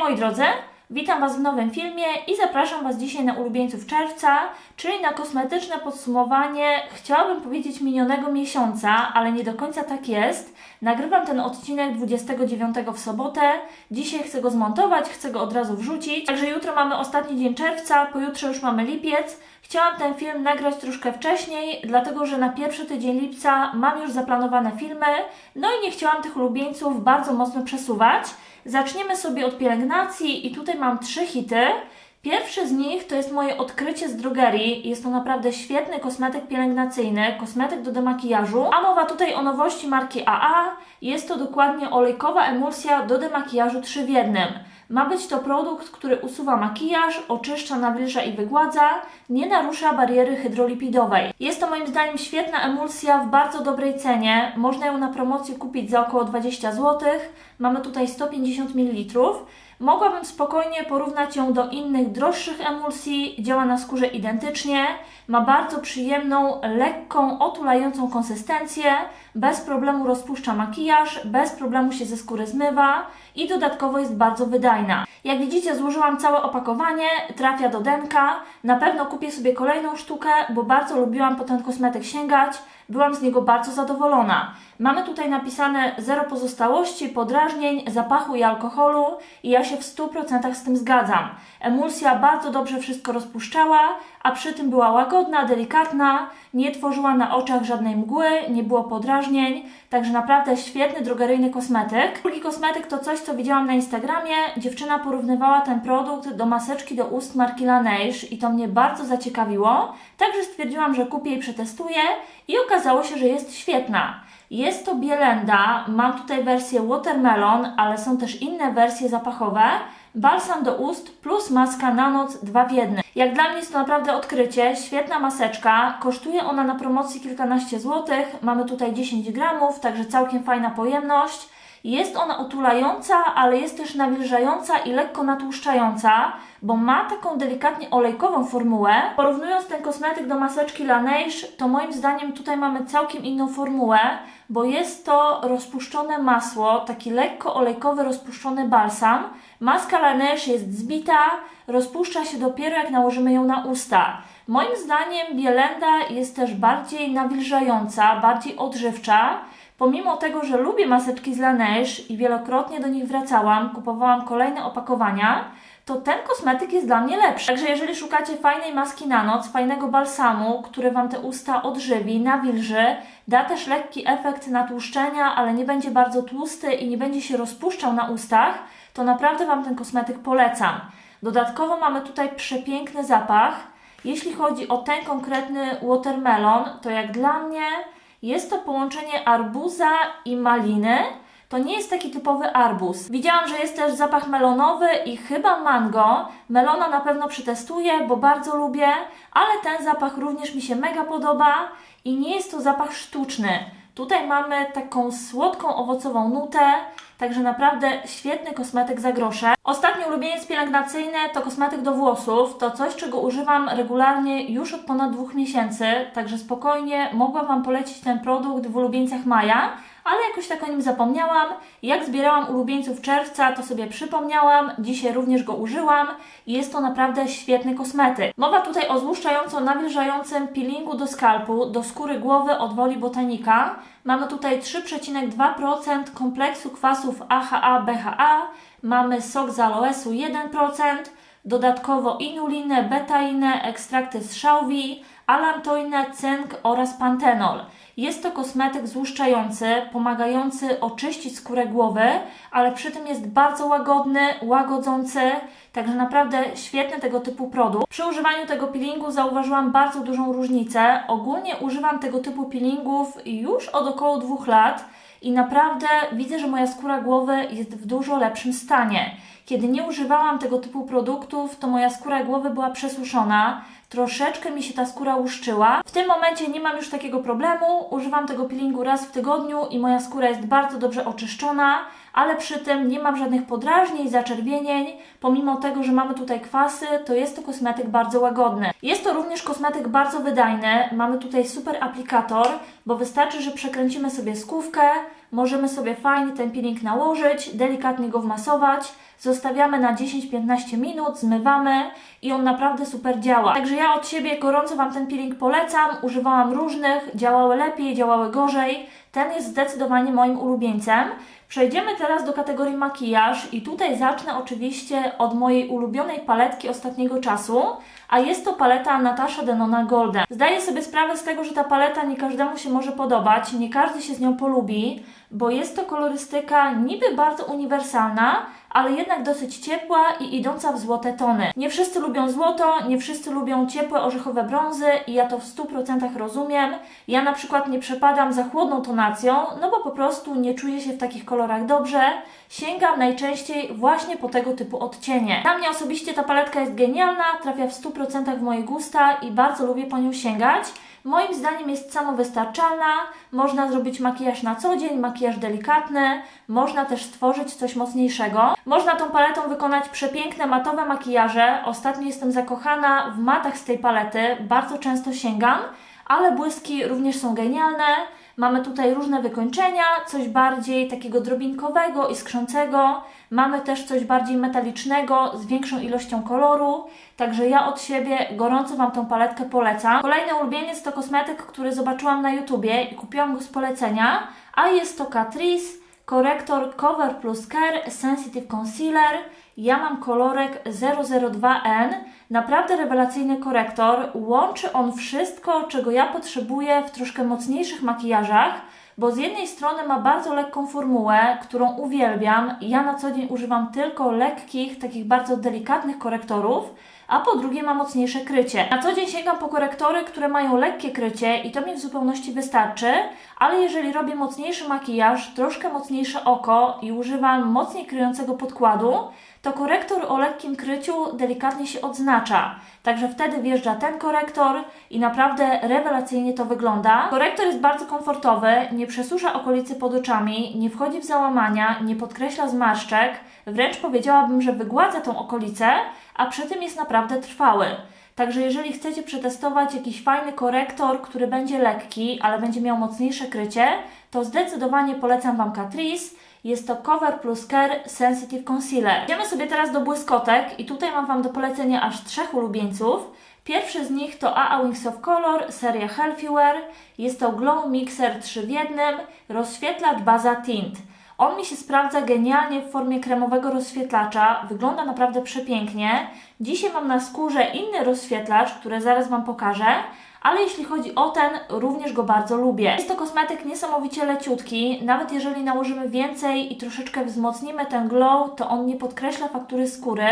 moi drodzy, witam Was w nowym filmie i zapraszam Was dzisiaj na ulubieńców czerwca, czyli na kosmetyczne podsumowanie, chciałabym powiedzieć minionego miesiąca, ale nie do końca tak jest. Nagrywam ten odcinek 29 w sobotę, dzisiaj chcę go zmontować, chcę go od razu wrzucić, także jutro mamy ostatni dzień czerwca, pojutrze już mamy lipiec. Chciałam ten film nagrać troszkę wcześniej, dlatego że na pierwszy tydzień lipca mam już zaplanowane filmy, no i nie chciałam tych ulubieńców bardzo mocno przesuwać. Zaczniemy sobie od pielęgnacji i tutaj mam trzy hity. Pierwszy z nich to jest moje odkrycie z drogerii. Jest to naprawdę świetny kosmetyk pielęgnacyjny, kosmetyk do demakijażu. A mowa tutaj o nowości marki AA. Jest to dokładnie olejkowa emulsja do demakijażu 3 w jednym. Ma być to produkt, który usuwa makijaż, oczyszcza, nawilża i wygładza, nie narusza bariery hydrolipidowej. Jest to moim zdaniem świetna emulsja w bardzo dobrej cenie. Można ją na promocji kupić za około 20 zł. Mamy tutaj 150 ml. Mogłabym spokojnie porównać ją do innych droższych emulsji, działa na skórze identycznie, ma bardzo przyjemną, lekką, otulającą konsystencję, bez problemu rozpuszcza makijaż, bez problemu się ze skóry zmywa i dodatkowo jest bardzo wydajna. Jak widzicie złożyłam całe opakowanie, trafia do denka, na pewno kupię sobie kolejną sztukę, bo bardzo lubiłam po ten kosmetyk sięgać, byłam z niego bardzo zadowolona. Mamy tutaj napisane zero pozostałości, podrażnień, zapachu i alkoholu i ja się w 100% z tym zgadzam. Emulsja bardzo dobrze wszystko rozpuszczała, a przy tym była łagodna, delikatna, nie tworzyła na oczach żadnej mgły, nie było podrażnień, także naprawdę świetny drogeryjny kosmetyk. Drugi kosmetyk to coś, co widziałam na Instagramie. Dziewczyna porównywała ten produkt do maseczki do ust marki Laneige i to mnie bardzo zaciekawiło, także stwierdziłam, że kupię i przetestuję i okazało się, że jest świetna. Jest to Bielenda, mam tutaj wersję Watermelon, ale są też inne wersje zapachowe. Balsam do ust plus maska na noc 2 w 1. Jak dla mnie jest to naprawdę odkrycie, świetna maseczka, kosztuje ona na promocji kilkanaście złotych, mamy tutaj 10 gramów, także całkiem fajna pojemność. Jest ona otulająca, ale jest też nawilżająca i lekko natłuszczająca, bo ma taką delikatnie olejkową formułę. Porównując ten kosmetyk do maseczki Laneige, to moim zdaniem tutaj mamy całkiem inną formułę, bo jest to rozpuszczone masło, taki lekko olejkowy rozpuszczony balsam. Maska Laneige jest zbita, rozpuszcza się dopiero jak nałożymy ją na usta. Moim zdaniem Bielenda jest też bardziej nawilżająca, bardziej odżywcza. Pomimo tego, że lubię maseczki z Laneige i wielokrotnie do nich wracałam, kupowałam kolejne opakowania, to ten kosmetyk jest dla mnie lepszy. Także jeżeli szukacie fajnej maski na noc, fajnego balsamu, który Wam te usta odżywi, nawilży, da też lekki efekt natłuszczenia, ale nie będzie bardzo tłusty i nie będzie się rozpuszczał na ustach, to naprawdę Wam ten kosmetyk polecam. Dodatkowo mamy tutaj przepiękny zapach. Jeśli chodzi o ten konkretny watermelon, to jak dla mnie jest to połączenie arbuza i maliny. To nie jest taki typowy arbuz. Widziałam, że jest też zapach melonowy i chyba mango. Melona na pewno przetestuję, bo bardzo lubię, ale ten zapach również mi się mega podoba i nie jest to zapach sztuczny. Tutaj mamy taką słodką, owocową nutę, także naprawdę świetny kosmetyk za grosze. Ostatni ulubieniec pielęgnacyjny to kosmetyk do włosów. To coś, czego używam regularnie już od ponad dwóch miesięcy, także spokojnie mogłam Wam polecić ten produkt w ulubieńcach maja, ale jakoś tak o nim zapomniałam. Jak zbierałam ulubieńców czerwca, to sobie przypomniałam. Dzisiaj również go użyłam i jest to naprawdę świetny kosmetyk. Mowa tutaj o złuszczająco-nawilżającym peelingu do skalpu, do skóry głowy od Woli Botanika. Mamy tutaj 3,2% kompleksu kwasów AHA, BHA. Mamy sok z aloesu 1%. Dodatkowo inulinę, betainę, ekstrakty z szałwi, alantoinę, cynk oraz pantenol. Jest to kosmetyk złuszczający, pomagający oczyścić skórę głowy, ale przy tym jest bardzo łagodny, łagodzący, także naprawdę świetny tego typu produkt. Przy używaniu tego peelingu zauważyłam bardzo dużą różnicę. Ogólnie używam tego typu peelingów już od około dwóch lat i naprawdę widzę, że moja skóra głowy jest w dużo lepszym stanie. Kiedy nie używałam tego typu produktów, to moja skóra głowy była przesuszona, troszeczkę mi się ta skóra łuszczyła. W tym momencie nie mam już takiego problemu, używam tego peelingu raz w tygodniu i moja skóra jest bardzo dobrze oczyszczona, ale przy tym nie mam żadnych podrażnień, zaczerwienień. Pomimo tego, że mamy tutaj kwasy, to jest to kosmetyk bardzo łagodny. Jest to również kosmetyk bardzo wydajny. Mamy tutaj super aplikator, bo wystarczy, że przekręcimy sobie skówkę, możemy sobie fajnie ten peeling nałożyć, delikatnie go wmasować, zostawiamy na 10-15 minut, zmywamy i on naprawdę super działa. Także ja od siebie gorąco Wam ten peeling polecam. Używałam różnych, działały lepiej, działały gorzej. Ten jest zdecydowanie moim ulubieńcem. Przejdziemy teraz do kategorii makijaż i tutaj zacznę oczywiście od mojej ulubionej paletki ostatniego czasu, a jest to paleta Natasha Denona Golden. Zdaję sobie sprawę z tego, że ta paleta nie każdemu się może podobać, nie każdy się z nią polubi, bo jest to kolorystyka niby bardzo uniwersalna, ale jednak dosyć ciepła i idąca w złote tony. Nie wszyscy lubią złoto, nie wszyscy lubią ciepłe orzechowe brązy i ja to w 100% rozumiem. Ja na przykład nie przepadam za chłodną tonacją, no bo po prostu nie czuję się w takich kolorach dobrze. Sięgam najczęściej właśnie po tego typu odcienie. Dla mnie osobiście ta paletka jest genialna, trafia w 100% w moje gusta i bardzo lubię po nią sięgać. Moim zdaniem jest samowystarczalna, można zrobić makijaż na co dzień, makijaż delikatny, można też stworzyć coś mocniejszego. Można tą paletą wykonać przepiękne matowe makijaże. Ostatnio jestem zakochana w matach z tej palety, bardzo często sięgam, ale błyski również są genialne. Mamy tutaj różne wykończenia, coś bardziej takiego drobinkowego, iskrzącego. Mamy też coś bardziej metalicznego, z większą ilością koloru. Także ja od siebie gorąco Wam tą paletkę polecam. Kolejny ulubieniec to kosmetyk, który zobaczyłam na YouTubie i kupiłam go z polecenia. A jest to Catrice Korektor Cover Plus Care Sensitive Concealer. Ja mam kolorek 002N. Naprawdę rewelacyjny korektor. Łączy on wszystko, czego ja potrzebuję w troszkę mocniejszych makijażach, bo z jednej strony ma bardzo lekką formułę, którą uwielbiam. Ja na co dzień używam tylko lekkich, takich bardzo delikatnych korektorów, a po drugie ma mocniejsze krycie. Na co dzień sięgam po korektory, które mają lekkie krycie i to mi w zupełności wystarczy, ale jeżeli robię mocniejszy makijaż, troszkę mocniejsze oko i używam mocniej kryjącego podkładu, to korektor o lekkim kryciu delikatnie się odznacza. Także wtedy wjeżdża ten korektor i naprawdę rewelacyjnie to wygląda. Korektor jest bardzo komfortowy, nie przesusza okolicy pod oczami, nie wchodzi w załamania, nie podkreśla zmarszczek, wręcz powiedziałabym, że wygładza tą okolicę, a przy tym jest naprawdę trwały. Także jeżeli chcecie przetestować jakiś fajny korektor, który będzie lekki, ale będzie miał mocniejsze krycie, to zdecydowanie polecam Wam Catrice. Jest to Cover Plus Care Sensitive Concealer. Idziemy sobie teraz do błyskotek i tutaj mam Wam do polecenia aż trzech ulubieńców. Pierwszy z nich to AA Wings of Color, seria Healthy Wear. Jest to Glow Mixer 3 w 1, rozświetlacz baza tint. On mi się sprawdza genialnie w formie kremowego rozświetlacza, wygląda naprawdę przepięknie. Dzisiaj mam na skórze inny rozświetlacz, który zaraz Wam pokażę, ale jeśli chodzi o ten, również go bardzo lubię. Jest to kosmetyk niesamowicie leciutki, nawet jeżeli nałożymy więcej i troszeczkę wzmocnimy ten glow, to on nie podkreśla faktury skóry.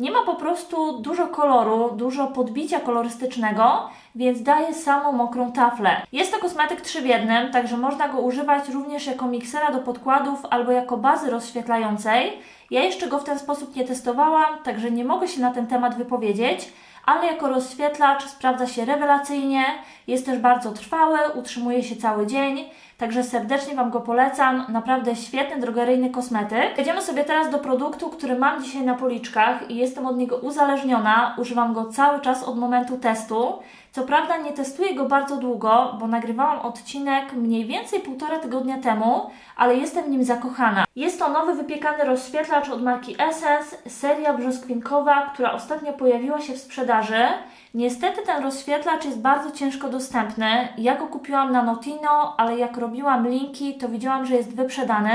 Nie ma po prostu dużo koloru, dużo podbicia kolorystycznego, więc daje samą mokrą taflę. Jest to kosmetyk 3 w 1, także można go używać również jako miksera do podkładów albo jako bazy rozświetlającej. Ja jeszcze go w ten sposób nie testowałam, także nie mogę się na ten temat wypowiedzieć, ale jako rozświetlacz sprawdza się rewelacyjnie, jest też bardzo trwały, utrzymuje się cały dzień, także serdecznie Wam go polecam. Naprawdę świetny drogeryjny kosmetyk. Przejdziemy sobie teraz do produktu, który mam dzisiaj na policzkach i jestem od niego uzależniona. Używam go cały czas od momentu testu. Co prawda nie testuję go bardzo długo, bo nagrywałam odcinek mniej więcej półtora tygodnia temu, ale jestem w nim zakochana. Jest to nowy wypiekany rozświetlacz od marki Essence, seria brzoskwinkowa, która ostatnio pojawiła się w sprzedaży. Niestety ten rozświetlacz jest bardzo ciężko dostępny. Ja go kupiłam na Notino, ale jak robiłam linki, to widziałam, że jest wyprzedany.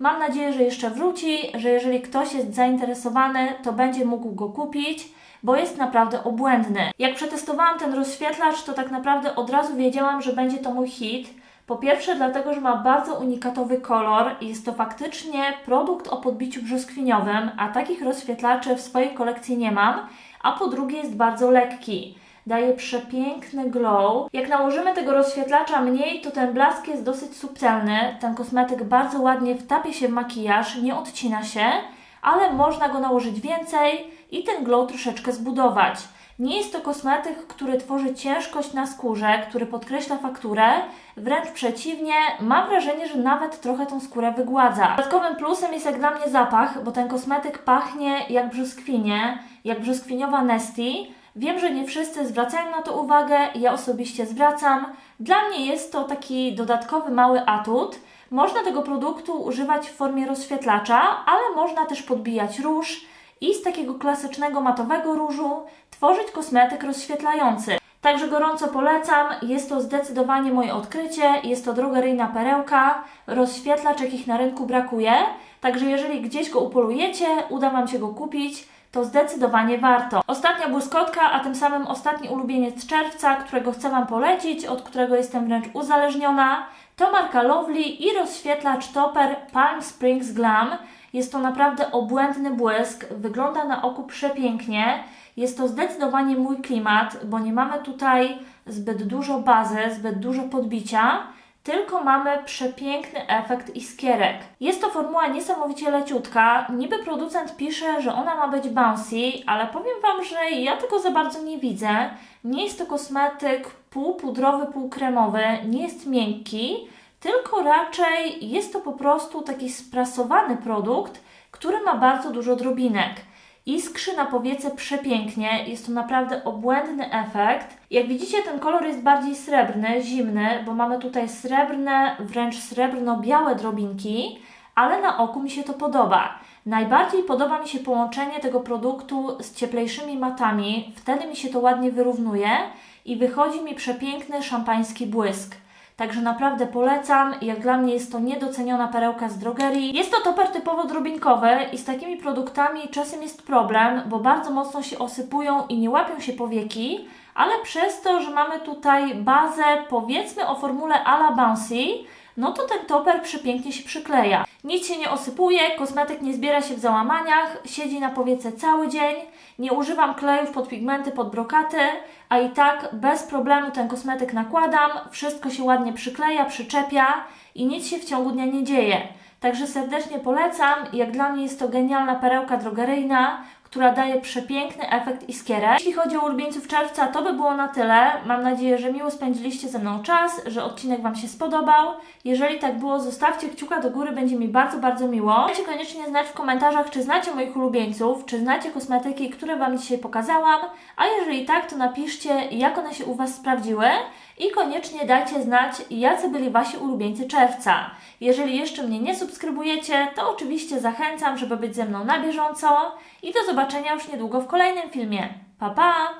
Mam nadzieję, że jeszcze wróci, że jeżeli ktoś jest zainteresowany, to będzie mógł go kupić bo jest naprawdę obłędny. Jak przetestowałam ten rozświetlacz, to tak naprawdę od razu wiedziałam, że będzie to mój hit. Po pierwsze, dlatego, że ma bardzo unikatowy kolor i jest to faktycznie produkt o podbiciu brzoskwiniowym, a takich rozświetlaczy w swojej kolekcji nie mam. A po drugie, jest bardzo lekki. Daje przepiękny glow. Jak nałożymy tego rozświetlacza mniej, to ten blask jest dosyć subtelny. Ten kosmetyk bardzo ładnie wtapie się w makijaż, nie odcina się, ale można go nałożyć więcej i ten glow troszeczkę zbudować. Nie jest to kosmetyk, który tworzy ciężkość na skórze, który podkreśla fakturę. Wręcz przeciwnie, mam wrażenie, że nawet trochę tą skórę wygładza. Dodatkowym plusem jest jak dla mnie zapach, bo ten kosmetyk pachnie jak brzoskwinie, jak brzoskwiniowa Nesty. Wiem, że nie wszyscy zwracają na to uwagę, ja osobiście zwracam. Dla mnie jest to taki dodatkowy mały atut. Można tego produktu używać w formie rozświetlacza, ale można też podbijać róż i z takiego klasycznego matowego różu tworzyć kosmetyk rozświetlający. Także gorąco polecam, jest to zdecydowanie moje odkrycie, jest to drogeryjna perełka, rozświetlacz jakich na rynku brakuje, także jeżeli gdzieś go upolujecie, uda Wam się go kupić, to zdecydowanie warto. Ostatnia błyskotka, a tym samym ostatni ulubieniec czerwca, którego chcę Wam polecić, od którego jestem wręcz uzależniona, to marka Lovely i rozświetlacz Topper Palm Springs Glam. Jest to naprawdę obłędny błysk, wygląda na oku przepięknie. Jest to zdecydowanie mój klimat, bo nie mamy tutaj zbyt dużo bazy, zbyt dużo podbicia, tylko mamy przepiękny efekt iskierek. Jest to formuła niesamowicie leciutka. Niby producent pisze, że ona ma być bouncy, ale powiem Wam, że ja tego za bardzo nie widzę. Nie jest to kosmetyk półpudrowy, półkremowy, nie jest miękki, tylko raczej jest to po prostu taki sprasowany produkt, który ma bardzo dużo drobinek. Iskrzy na powiece przepięknie, jest to naprawdę obłędny efekt. Jak widzicie, ten kolor jest bardziej srebrny, zimny, bo mamy tutaj srebrne, wręcz srebrno-białe drobinki, ale na oku mi się to podoba. Najbardziej podoba mi się połączenie tego produktu z cieplejszymi matami, wtedy mi się to ładnie wyrównuje i wychodzi mi przepiękny szampański błysk. Także naprawdę polecam. Jak dla mnie jest to niedoceniona perełka z drogerii. Jest to toper typowo drobinkowy i z takimi produktami czasem jest problem, bo bardzo mocno się osypują i nie łapią się powieki, ale przez to, że mamy tutaj bazę powiedzmy o formule ala bouncy, no to ten toper przepięknie się przykleja. Nic się nie osypuje, kosmetyk nie zbiera się w załamaniach, siedzi na powiece cały dzień. Nie używam klejów pod pigmenty, pod brokaty, a i tak bez problemu ten kosmetyk nakładam, wszystko się ładnie przykleja, przyczepia i nic się w ciągu dnia nie dzieje. Także serdecznie polecam. Jak dla mnie jest to genialna perełka drogeryjna, która daje przepiękny efekt iskierek. Jeśli chodzi o ulubieńców czerwca, to by było na tyle. Mam nadzieję, że miło spędziliście ze mną czas, że odcinek Wam się spodobał. Jeżeli tak było, zostawcie kciuka do góry, będzie mi bardzo, bardzo miło. Dajcie koniecznie znać w komentarzach, czy znacie moich ulubieńców, czy znacie kosmetyki, które Wam dzisiaj pokazałam, a jeżeli tak, to napiszcie, jak one się u Was sprawdziły i koniecznie dajcie znać, jacy byli Wasi ulubieńcy czerwca. Jeżeli jeszcze mnie nie subskrybujecie, to oczywiście zachęcam, żeby być ze mną na bieżąco i do zobaczenia już niedługo w kolejnym filmie. Pa, pa!